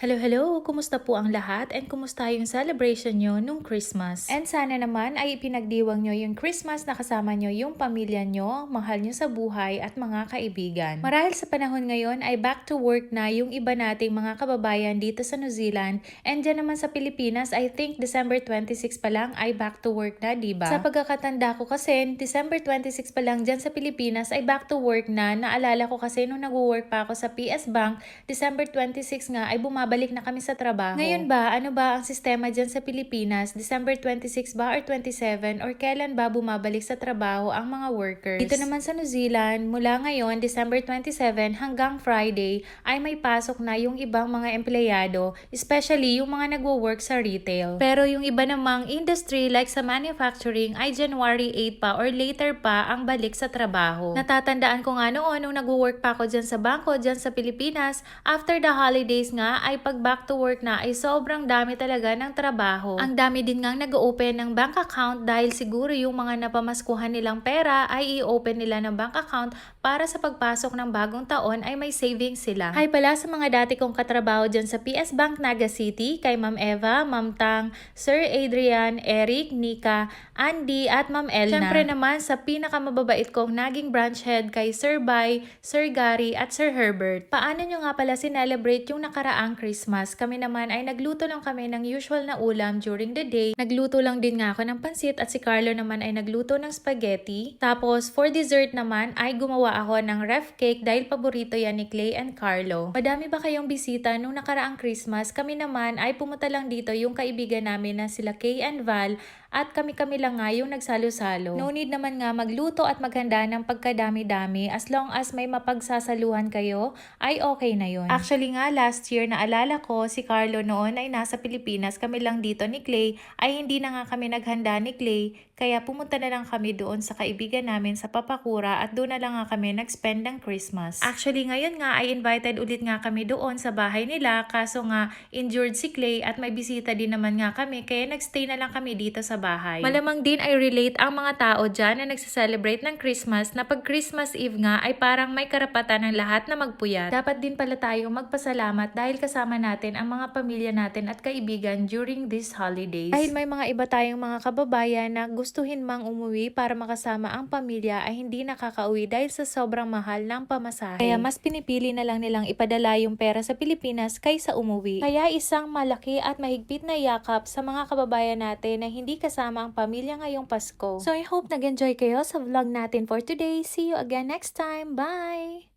Hello, hello! Kumusta po ang lahat and kumusta yung celebration nyo nung Christmas? And sana naman ay ipinagdiwang nyo yung Christmas na kasama nyo yung pamilya nyo, mahal nyo sa buhay at mga kaibigan. Marahil sa panahon ngayon ay back to work na yung iba nating mga kababayan dito sa New Zealand and dyan naman sa Pilipinas I think December 26 pa lang ay back to work na, di ba? Sa pagkakatanda ko kasi, December 26 pa lang dyan sa Pilipinas ay back to work na. Naalala ko kasi nung nag-work pa ako sa PS Bank, December 26 nga ay bumabalik na kami sa trabaho. Ngayon ba, ano ba ang sistema dyan sa Pilipinas? December 26 ba or 27 or kailan ba bumabalik sa trabaho ang mga workers? Dito naman sa New Zealand, mula ngayon, December 27 hanggang Friday, ay may pasok na yung ibang mga empleyado, especially yung mga nagwo-work sa retail. Pero yung iba namang industry like sa manufacturing ay January 8 pa or later pa ang balik sa trabaho. Natatandaan ko nga noon nung nagwo-work pa ako dyan sa bangko, dyan sa Pilipinas, after the holidays nga ay pag back to work na ay sobrang dami talaga ng trabaho. Ang dami din ngang nag-open ng bank account dahil siguro yung mga napamaskuhan nilang pera ay i-open nila ng bank account para sa pagpasok ng bagong taon ay may savings sila. Hi pala sa mga dati kong katrabaho dyan sa PS Bank Naga City, kay Ma'am Eva, Ma'am Tang, Sir Adrian, Eric, Nika, Andy at Ma'am Elna. Siyempre naman sa pinakamababait kong naging branch head kay Sir Bay, Sir Gary at Sir Herbert. Paano nyo nga pala sinelebrate yung nakaraang Christmas? Kami naman ay nagluto lang kami ng usual na ulam during the day. Nagluto lang din nga ako ng pansit at si Carlo naman ay nagluto ng spaghetti. Tapos for dessert naman ay gumawa ako ng ref cake dahil paborito yan ni Clay and Carlo. Madami ba kayong bisita nung nakaraang Christmas? Kami naman ay pumunta lang dito yung kaibigan namin na sila Kay and Val at kami-kami lang nga yung nagsalo-salo. No need naman nga magluto at maghanda ng pagkadami-dami as long as may mapagsasaluhan kayo ay okay na yon. Actually nga last year naalala ko si Carlo noon ay nasa Pilipinas kami lang dito ni Clay ay hindi na nga kami naghanda ni Clay kaya pumunta na lang kami doon sa kaibigan namin sa Papakura at doon na lang nga kami nag-spend ng Christmas. Actually ngayon nga ay invited ulit nga kami doon sa bahay nila kaso nga injured si Clay at may bisita din naman nga kami kaya nagstay na lang kami dito sa bahay. Malamang din ay relate ang mga tao dyan na nagsaselebrate ng Christmas na pag Christmas Eve nga ay parang may karapatan ng lahat na magpuyat. Dapat din pala tayo magpasalamat dahil kasama natin ang mga pamilya natin at kaibigan during these holidays. Dahil may mga iba tayong mga kababayan na gustuhin mang umuwi para makasama ang pamilya ay hindi nakakauwi dahil sa sobrang mahal ng pamasahe. Kaya mas pinipili na lang nilang ipadala yung pera sa Pilipinas kaysa umuwi. Kaya isang malaki at mahigpit na yakap sa mga kababayan natin na hindi kasama ang pamilya ngayong Pasko. So I hope nag-enjoy kayo sa vlog natin for today. See you again next time. Bye!